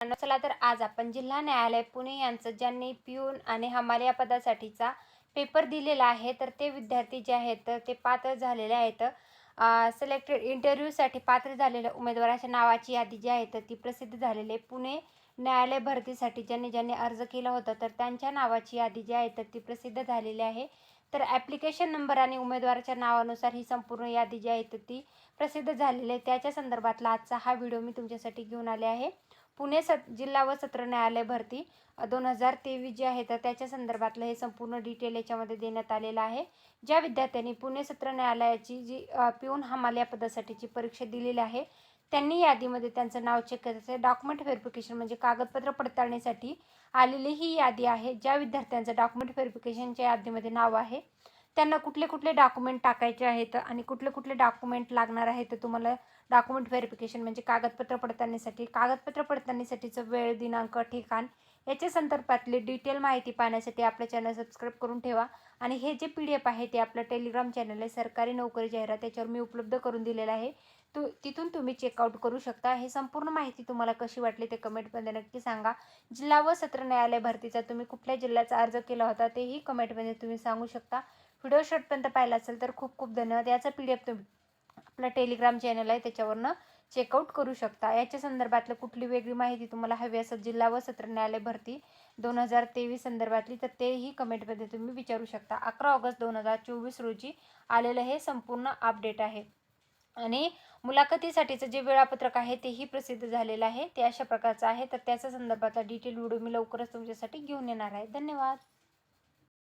मित्रांनो, चला तर आज आपण जिल्हा न्यायालय पुणे यांचं ज्यांनी पिऊन आणि हमाल या पदासाठीचा पेपर दिलेला आहे तर ते विद्यार्थी जे आहेत तर ते पात्र झालेले आहेत. सिलेक्टेड इंटरव्ह्यूसाठी पात्र झालेल्या उमेदवाराच्या नावाची यादी जी आहे तर ती प्रसिद्ध झालेली आहे पुणे न्यायालय भरतीसाठी ज्यांनी ज्यांनी अर्ज केला होता तर त्यांच्या नावाची यादी जी आहे तर ती प्रसिद्ध झालेली आहे. तर ॲप्लिकेशन नंबर आणि उमेदवाराच्या नावानुसार ही संपूर्ण यादी जी आहे तर ती प्रसिद्ध झालेली आहे. त्याच्या संदर्भातला आजचा हा व्हिडिओ मी तुमच्यासाठी घेऊन आले आहे. पुणे सत जिल्हा व सत्र न्यायालय भरती. दोन हजार तेवीस जे आहे तर त्याच्या संदर्भातलं हे संपूर्ण डिटेल याच्यामध्ये देण्यात आलेलं आहे. ज्या विद्यार्थ्यांनी पुणे सत्र न्यायालयाची जी पिऊन हमाल या पदासाठीची परीक्षा दिलेली आहे त्यांनी यादीमध्ये त्यांचं नाव चेक करायचं डॉक्युमेंट व्हेरिफिकेशन म्हणजे कागदपत्र पडताळणीसाठी आलेली ही यादी आहे. ज्या विद्यार्थ्यांचं डॉक्युमेंट व्हेरिफिकेशनच्या यादीमध्ये नाव आहे त्यांना कुठले कुठले डॉक्युमेंट टाकायचे आहेत आणि कुठले कुठले डॉक्युमेंट लागणार आहे तर तुम्हाला डॉक्युमेंट व्हेरिफिकेशन म्हणजे कागदपत्र पडताळणीसाठी कागदपत्र पडताळणीसाठीचं वेळ दिनांक ठिकाण याच्या संदर्भातली डिटेल माहिती पाहण्यासाठी आपलं चॅनल सबस्क्राईब करून ठेवा. आणि हे जे पी डी एफ आहे ते आपलं टेलिग्राम चॅनल आहे सरकारी नोकरी जाहिरात त्याच्यावर मी उपलब्ध करून दिलेलं आहे. तू तिथून तुम्ही चेकआउट करू शकता. हे संपूर्ण माहिती तुम्हाला कशी वाटली ते कमेंटमध्ये नक्की सांगा. जिल्हा व सत्र न्यायालय भरतीचा तुम्ही कुठल्या जिल्ह्याचा अर्ज केला होता तेही कमेंटमध्ये तुम्ही सांगू शकता. व्हिडिओ शॉर्टपर्यंत पाहिला असेल तर खूप खूप धन्यवाद. याचा पी डी एफ तुम्ही आपला टेलिग्राम चॅनल आहे त्याच्यावरनं चेकआउट करू शकता. याच्या संदर्भातलं कुठली वेगळी माहिती तुम्हाला हवी असेल जिल्हा व सत्र न्यायालय भरती दोन हजार तेवीस संदर्भातली तर तेही कमेंटमध्ये तुम्ही विचारू शकता. अकरा ऑगस्ट दोन हजार चोवीस रोजी आलेलं हे संपूर्ण अपडेट आहे. आणि मुलाखतीसाठीचं जे वेळापत्रक आहे तेही प्रसिद्ध झालेलं आहे. ते अशा प्रकारचं आहे. तर त्याच्या संदर्भातला डिटेल व्हिडिओ मी लवकरच तुमच्यासाठी घेऊन येणार आहे. धन्यवाद.